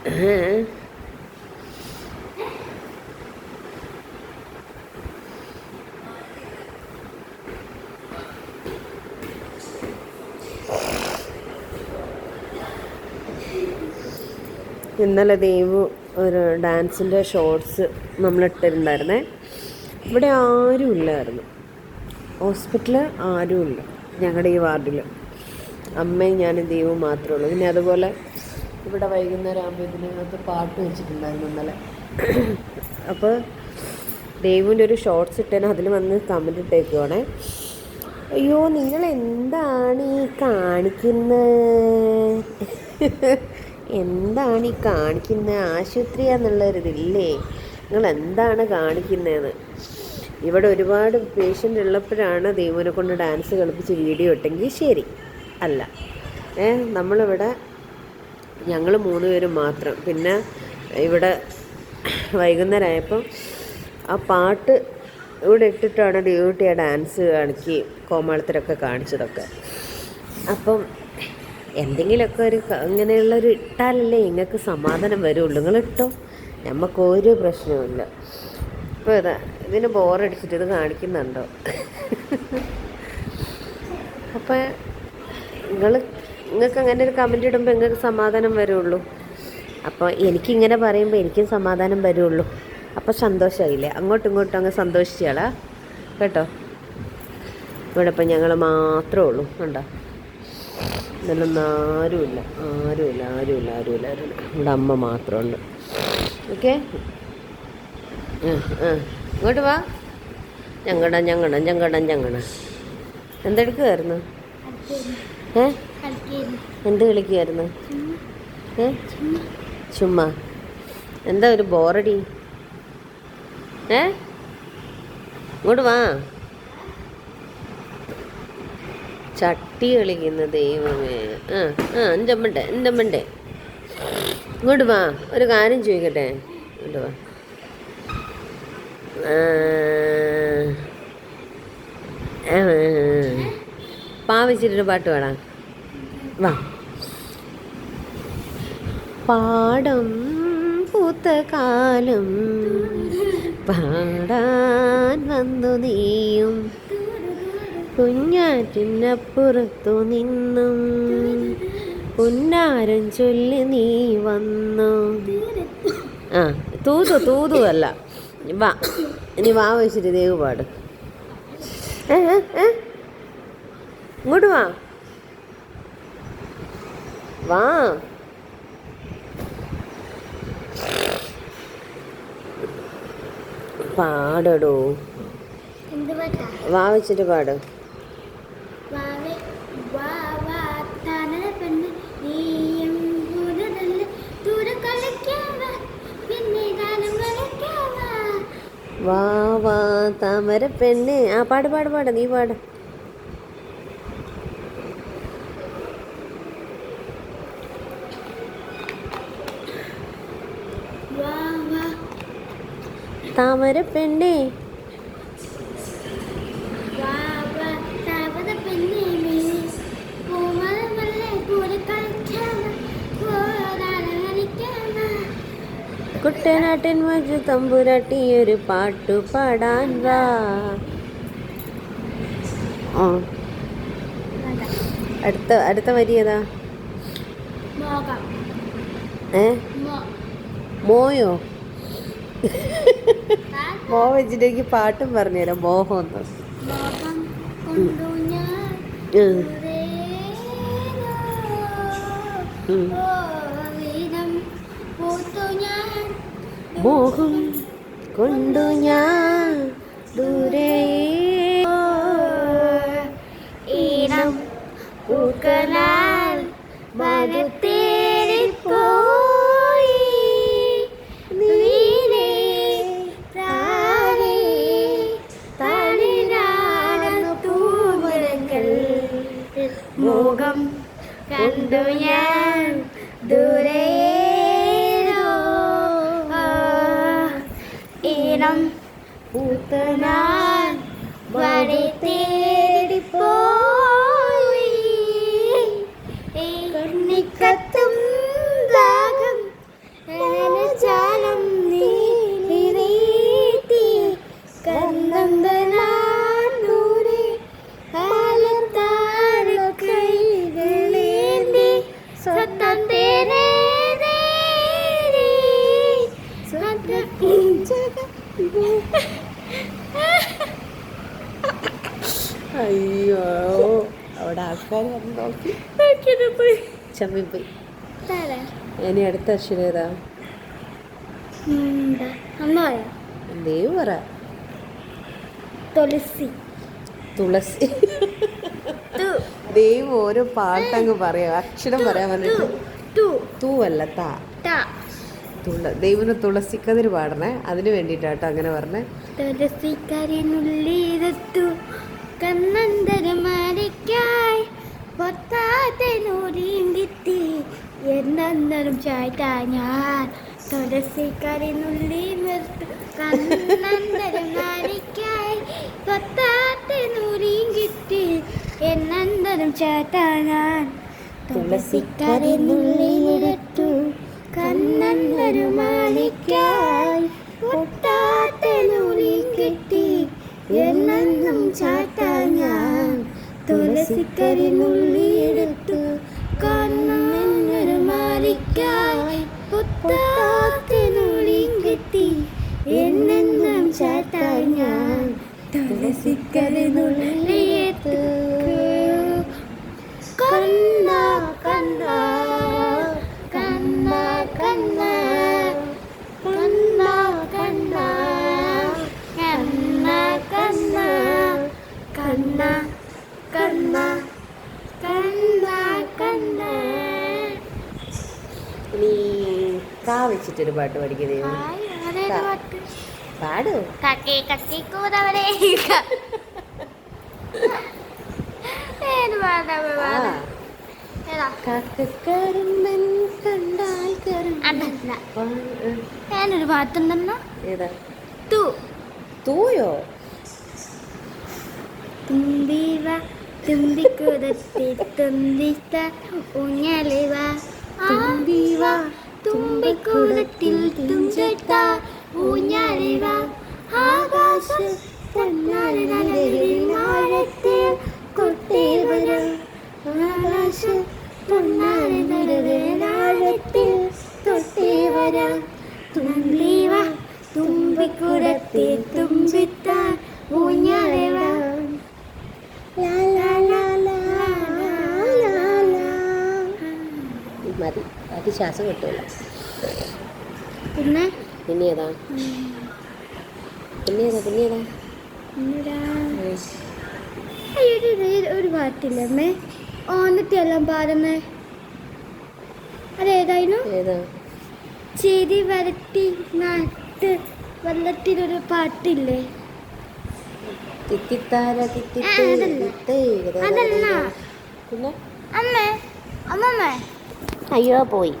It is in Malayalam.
ഇന്നലെ ദേവു ഒരു ഡാൻസിന്റെ ഷോർട്സ് നമ്മൾ ഇട്ടിട്ടുണ്ടായിരുന്നേ ഇവിടെ ആരും ഇല്ലായിരുന്നു ഹോസ്പിറ്റലിൽ ആരുമില്ല. ഞങ്ങളുടെ ഈ വാർഡിൽ അമ്മയും ഞാനും ദൈവവും മാത്രമേ ഉള്ളൂ. പിന്നെ അതുപോലെ ഇവിടെ വൈകുന്നേരം ആകുമ്പോൾ ഇതിനകത്ത് പാട്ട് വെച്ചിട്ടുണ്ടായിരുന്നു ഇന്നലെ. അപ്പോൾ ദേവുവിന്റെ ഒരു ഷോർട്സ് ഇട്ടേന് അതിൽ വന്ന് കമന്റ് ഇട്ടേക്കുവാണേ. അയ്യോ നിങ്ങൾ എന്താണ് ഈ കാണിക്കുന്നത് എന്താണ് ഈ കാണിക്കുന്നത് ആശുപത്രിയാന്നുള്ളൊരിതില്ലേ നിങ്ങൾ എന്താണ് കാണിക്കുന്നതെന്ന് ഇവിടെ ഒരുപാട് പേഷ്യന്റ് ഉള്ളപ്പോഴാണ് ദൈവനെ കൊണ്ട് ഡാൻസ് കളിപ്പിച്ച് വീഡിയോ ഇട്ടെങ്കിൽ ശരി. അല്ല. ഏ നമ്മളിവിടെ ഞങ്ങൾ മൂന്ന് പേരും മാത്രം. പിന്നെ ഇവിടെ വൈകുന്നേരം ആയപ്പം ആ പാട്ട് ഇവിടെ ഇട്ടിട്ടാണ് ഡ്യൂട്ടി ആ ഡാൻസ് കാണിക്കുകയും കോമാളത്തിലൊക്കെ കാണിച്ചതൊക്കെ. അപ്പം എന്തെങ്കിലുമൊക്കെ ഒരു അങ്ങനെയുള്ളൊരു ഇട്ടാലല്ലേ നിങ്ങൾക്ക് സമാധാനം വരുള്ളൂ. നിങ്ങൾ ഇട്ടോ നമുക്ക് ഒരു പ്രശ്നവുമില്ല. ഇപ്പോൾ ഇതാ ഇതിന് ബോറടിച്ചിട്ട് ഇത് കാണിക്കുന്നുണ്ടോ? അപ്പം നിങ്ങൾ നിങ്ങൾക്ക് അങ്ങനെ ഒരു കമന്റ് ഇടുമ്പോൾ നിങ്ങൾക്ക് സമാധാനം വരുള്ളൂ. അപ്പോൾ എനിക്കിങ്ങനെ പറയുമ്പോൾ എനിക്കും സമാധാനം വരുള്ളൂ. അപ്പോൾ സന്തോഷമായില്ലേ അങ്ങോട്ടും ഇങ്ങോട്ടും അങ്ങ് സന്തോഷിച്ചാളാ കേട്ടോ? ഇവിടെ ഇപ്പം ഞങ്ങൾ മാത്രമേ ഉള്ളൂ. കണ്ടോ? ഇതിലൊന്നും ആരുമില്ല. ആരുമില്ല ആരുമില്ല ആരുമില്ല. ആരുമില്ല ഇവിടെ അമ്മ മാത്രമുണ്ട്. ഓക്കെ? ഇങ്ങോട്ട് വാ. ഞങ്ങട ഞങ്ങട ഞങ്ങട ഞങ്ങട. എന്തെടുക്കുമായിരുന്നു ഏ? എന്ത് കളിക്കുമായിരുന്നു ഏ? ചുമ്മാ. എന്താ ഒരു ബോറടി? ഏ? ഇങ്ങോട്ട് വാ. ചട്ടി കളിക്കുന്ന ദൈവമേ. ആ ആ എന്തമ്മണ്ടേ എന്തമ്മണ്ടേ ഇങ്ങോട്ട് വാ. ഒരു കാര്യം ചോദിക്കട്ടെ? ഇങ്ങോട്ട് വാ. പാവിച്ചിട്ടൊരു പാട്ട് പാടാം. വാ. പാടം പൂത്ത കാലം പാടാൻ വന്നു നീയും. കുഞ്ഞാറ്റിനപ്പുറത്തു നിന്നും പുന്നാരം ചൊല്ലി നീ വന്നു. ആ തൂതു തൂതു അല്ല. വാ ഇനി വാ വെച്ചിട്ട് ദേവ് പാട്? ഇങ്ങോട്ട് വാ. വാ. പാടടോ. വാ വെച്ചിട്ട് പാട്. വാ വാ താമര പെണ്ണ് ആ പാട് പാട് പാട്. നീ പാട് വാ വാ താമര പെണ്ണേ വാ വാ താവത പെണ്ണ് നീ പൂമലമല്ല ദൂരെ കളിക്കാവ ഗാനം കളിക്കാവ കുട്ടനാട്ടിൻ മജു തമ്പുരാട്ടി ഒരു പാട്ടു പാടാൻ വാ. ആ. അടുത്ത അടുത്ത വരി ഏതാ? ഏ? മോയോ? മോ വെച്ചിട്ട് എനിക്ക് പാട്ടും പറഞ്ഞുതരാം. മോഹം മോഹം കൊണ്ടു ഞാൻ ദൂരെ ഈണം പൂക്കളാൽ മരത്തേറിപ്പോയി അയ്യോ. അവിടെ ആൾക്കാർ വന്ന് നോക്കി. ചമ്മി പോയി. ഇനി അടുത്ത അക്ഷരം ഏതാ? എന്തേ പറ. തുളസി. തുളസി. ദൈവം ഓരോ പാട്ടങ്ങ് പറയാം. അക്ഷരം പറയാൻ പറഞ്ഞിട്ട് തൂ. അല്ല താ. തുള ദൈവത്തിന് തുളസിക്കതിര് പാടണേ. അതിന് വേണ്ടിയിട്ടാട്ടോ അങ്ങനെ പറഞ്ഞേ. തുളസിക്കരിനുള്ളിരത്തു കണ്ണന്തരമാരയ്ക്കായി പൊത്താതെ ഞാൻ. നിർത്തു ഞാൻ. കണ്ണൻ വരുമാനിക്കായി പൊട്ടാത്ത നൂലി കെട്ടി എന്നെന്നും ചാട്ടാൻ ഞാൻ. തുളസിക്കരിനുള്ളിയെടുത്തു കണ്ണൻ വരുമാനിക്കായി പൊത്താത്ത നൂലി കെട്ടി എന്നെന്നും ചാട്ടാൻ ഞാൻ. തുളസിക്കരി കണ്ണ കണ്ണ കണ്ണ. ഇനി കാ വെച്ചിട്ടൊരു പാട്ട് പഠിക്കുന്നേ പാടു. കക്കി കക്കി കൂതവരെ. ഞാനൊരു പാട്ടുണ്ടെന്നോ ഏതാ? തു. തൂയോ? തുമ്പിവ തുമ്പിക്കുതത്തി തുമ്പിത്ത ഊഞ്ഞാലിവ. തുമ്പിവ തുമ്പിക്കുടത്തിൽ തുഞ്ചട്ട ഊഞ്ഞലിവ. ആകാശ പൊന്നാരത്തിൽ കൊട്ടേവരം. ആകാശ പൊന്നാരത്തിൽ തൊട്ടേവരം തുമ്പിവ തുമ്പിക്കുടത്തിൽ തുമ്പിത്ത ഊഞ്ഞലിവ. മതി. ബാക്കി ശ്വാസം കിട്ടൂല. പിന്നെ? പിന്നെ ഏതാ? പിന്നെ ഏതാ? പിന്നെ ഏതാ? ഒരു- പാട്ടില്ല അമ്മേ. ഓണത്തെല്ലാം പാടുന്നേ. അതേതായിരുന്നു ഏതാ? ചിരി വരട്ടി നാട്ട് വെള്ളത്തിലൊരു പാട്ടില്ലേ? തിത്തിത്താര തിത്തിത്തേ, അതല്ല. പിന്നെ? അമ്മേ അമ്മമ്മേ. higher boy